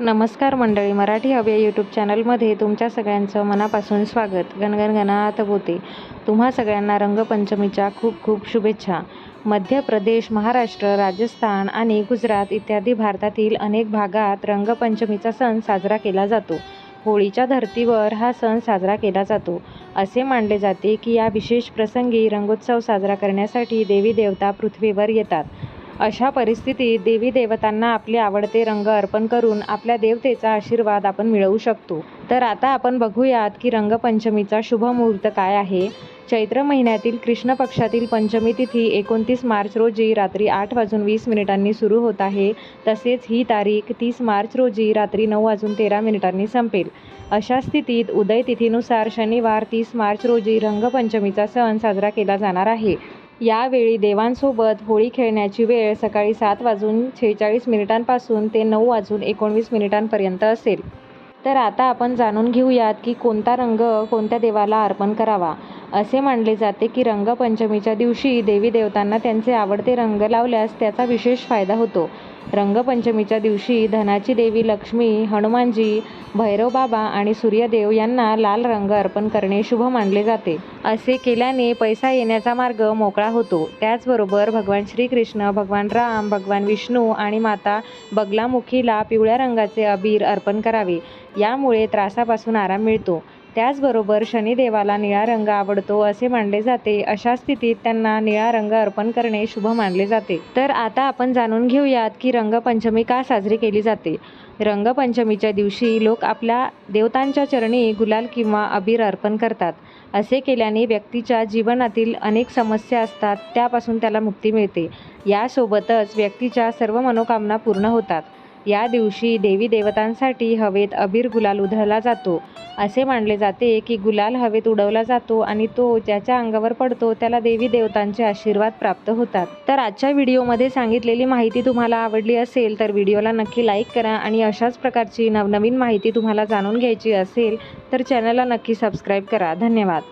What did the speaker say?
नमस्कार मंडळी मराठी हवे यूट्यूब चॅनलमध्ये तुमच्या सगळ्यांचं मनापासून स्वागत. गणगण गणात होते. तुम्हा सगळ्यांना रंगपंचमीच्या खूप खूप शुभेच्छा. मध्य प्रदेश महाराष्ट्र राजस्थान आणि गुजरात इत्यादी भारतातील अनेक भागात रंगपंचमीचा सण साजरा केला जातो. होळीच्या धर्तीवर हा सण साजरा केला जातो. असे मानले जाते की या विशेष प्रसंगी रंगोत्सव साजरा करण्यासाठी देवी देवता पृथ्वीवर येतात. अशा परिस्थितीत देवी देवतांना आपले आवडते रंग अर्पण करून आपल्या देवतेचा आशीर्वाद आपण मिळवू शकतो. तर आता आपण बघूयात की रंगपंचमीचा शुभ मुहूर्त काय आहे. चैत्र महिन्यातील कृष्ण पक्षातील पंचमी तिथी एकोणतीस मार्च रोजी रात्री आठ वाजून वीस मिनिटांनी सुरू होत आहे. तसेच ही तारीख तीस मार्च रोजी रात्री नऊ वाजून तेरा मिनिटांनी संपेल. अशा स्थितीत उदय तिथीनुसार शनिवार तीस मार्च रोजी रंगपंचमीचा सण साजरा केला जाणार आहे. यावेळी देवांसोबत होळी खेळण्याची वेळ सकाळी सात वाजून शेहेचाळीस मिनिटांपासून ते नऊ वाजून एकोणवीस मिनिटांपर्यंत असेल. तर आता आपण जाणून घेऊयात की कोणता रंग कोणत्या देवाला अर्पण करावा. असे मानले जाते की रंगपंचमीच्या दिवशी देवी देवतांना त्यांचे आवडते रंग लावल्यास त्याचा विशेष फायदा होतो. रंगपंचमीच्या दिवशी धनाची देवी लक्ष्मी हनुमानजी भैरवबाबा आणि सूर्यदेव यांना लाल रंग अर्पण करणे शुभ मानले जाते. असे केल्याने पैसा येण्याचा मार्ग मोकळा होतो. त्याचबरोबर भगवान श्रीकृष्ण भगवान राम भगवान विष्णू आणि माता बगलामुखीला पिवळ्या रंगाचे अबीर अर्पण करावे. यामुळे त्रासापासून आराम मिळतो. त्याचबरोबर शनिदेवाला निळा रंग आवडतो असे मानले जाते. अशा स्थितीत त्यांना निळा रंग अर्पण करणे शुभ मानले जाते. तर आता आपण जाणून घेऊयात की रंगपंचमी का साजरी केली जाते? रंगपंचमीच्या दिवशी लोक आपल्या देवतांच्या चरणी गुलाल किंवा अबीर अर्पण करतात. असे केल्याने व्यक्तीच्या जीवनातील अनेक समस्या असतात त्यापासून त्याला मुक्ती मिळते. यासोबतच व्यक्तीच्या सर्व मनोकामना पूर्ण होतात. या दिवशी देवी देवतांसाठी हवेत अबीर गुलाल उधळला जातो. असे मानले जाते की गुलाल हवेत उडवला जातो आणि तो ज्याच्या अंगावर पडतो त्याला देवी देवतांचे आशीर्वाद प्राप्त होतात. तर आजच्या व्हिडिओमध्ये सांगितलेली माहिती तुम्हाला आवडली असेल तर व्हिडिओला नक्की लाईक करा आणि अशाच प्रकारची नवनवीन माहिती तुम्हाला जाणून घ्यायची असेल तर चॅनलला नक्की सबस्क्राईब करा. धन्यवाद.